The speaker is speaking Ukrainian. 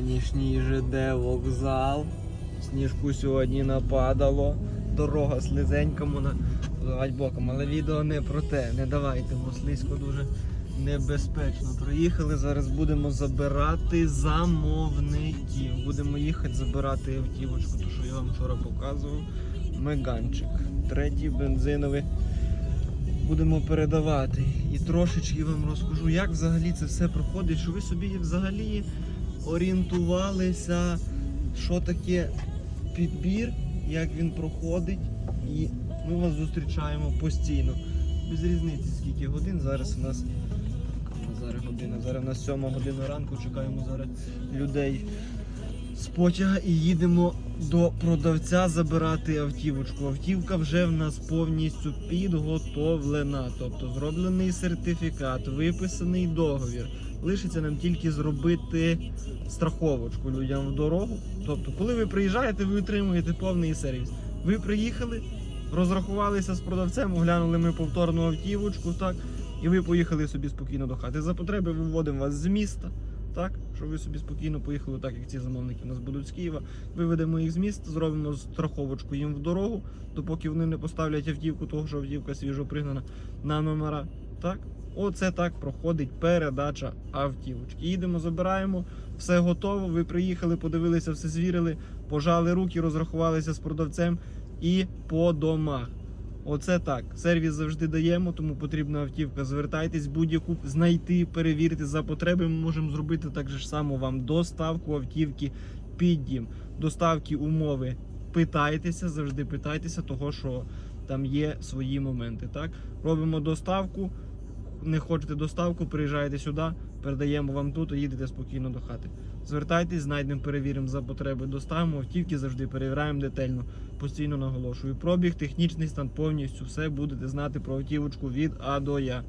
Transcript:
Ранішній ЖД вокзал. Сніжку сьогодні нападало. Дорога слизенька, можна давати боком. Але відео не про те. Не давайте, бо слизько дуже небезпечно. Проїхали. Зараз будемо забирати замовників. Будемо їхати забирати автівочку, ту, що я вам вчора показував. Меганчик. Третій бензиновий будемо передавати. І трошечки вам розкажу, як взагалі це все проходить, що ви собі взагалі орієнтувалися, що таке підбір, як він проходить, і ми вас зустрічаємо постійно. Без різниці, скільки годин. Зараз у нас зараз година, зараз у нас 7 година ранку, чекаємо зараз людей з потяга і їдемо до продавця забирати автівочку. Автівка вже в нас повністю підготовлена, тобто зроблений сертифікат, виписаний договір. Лишиться нам тільки зробити страховочку людям в дорогу. Тобто, коли ви приїжджаєте, ви отримуєте повний сервіс. Ви приїхали, розрахувалися з продавцем, оглянули ми повторну автівочку, так, і ви поїхали собі спокійно до хати. За потреби виводимо вас з міста. Так, щоб ви собі спокійно поїхали, так як ці замовники у нас будуть з Києва. Виведемо їх з міста, зробимо страховочку їм в дорогу, допоки вони не поставлять автівку, того що автівка свіжо пригнана на номера. Так, оце так проходить передача автівочки. Їдемо, забираємо, все готово. Ви приїхали, подивилися, все звірили, пожали руки, розрахувалися з продавцем і по домах. Оце так. Сервіс завжди даємо, тому потрібна автівка. Звертайтесь, будь-яку знайти, перевірити за потреби. Ми можемо зробити так же ж само вам доставку автівки під дім. Доставки умови. Питайтеся, завжди питайтеся, того що там є свої моменти. Так, робимо доставку. Не хочете доставку, приїжджаєте сюди, передаємо вам тут, і їдете спокійно до хати. Звертайтесь, знайдемо, перевіримо за потреби, доставимо автівки, завжди перевіряємо детально постійно наголошую. Пробіг, технічний стан повністю все будете знати про автівочку від А до Я.